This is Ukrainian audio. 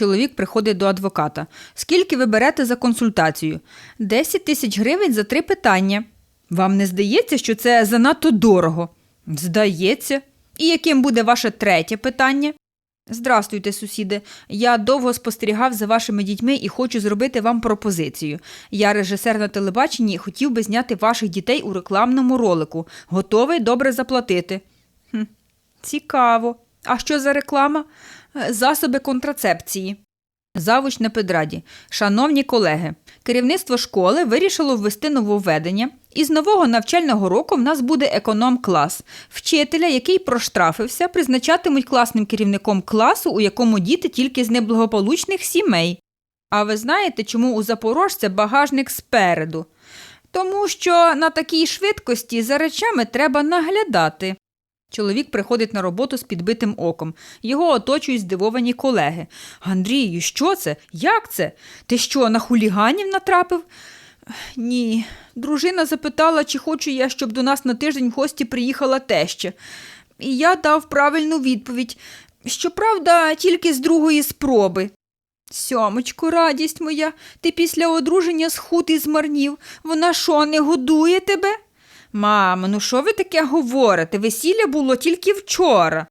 Чоловік приходить до адвоката. Скільки ви берете за консультацію? 10 тисяч гривень за три питання. Вам не здається, що це занадто дорого? Здається. І яким буде ваше третє питання? Здрастуйте, сусіди. Я довго спостерігав за вашими дітьми і хочу зробити вам пропозицію. Я режисер на телебаченні і хотів би зняти ваших дітей у рекламному ролику. Готовий добре заплатити. Хм, цікаво. А що за реклама? Е, Засоби контрацепції. Завуч на педраді. Шановні колеги, керівництво школи вирішило ввести нововведення. І з нового навчального року в нас буде економ-клас. Вчителя, який проштрафився, призначатимуть класним керівником класу, у якому діти тільки з неблагополучних сімей. А ви знаєте, чому у запорожця багажник спереду? Тому що на такій швидкості за речами треба наглядати. Чоловік приходить на роботу з підбитим оком. Його оточують здивовані колеги. Андрію, що це? Як це? Ти що, на хуліганів натрапив? Ні. Дружина запитала, чи хочу я, щоб до нас на тиждень в гості приїхала теща. І я дав правильну відповідь. Щоправда, тільки з другої спроби. Сьомочку, радість моя, ти після одруження схуд і змарнів. Вона що, не годує тебе? Мамо, ну що ви таке говорите? Весілля було тільки вчора.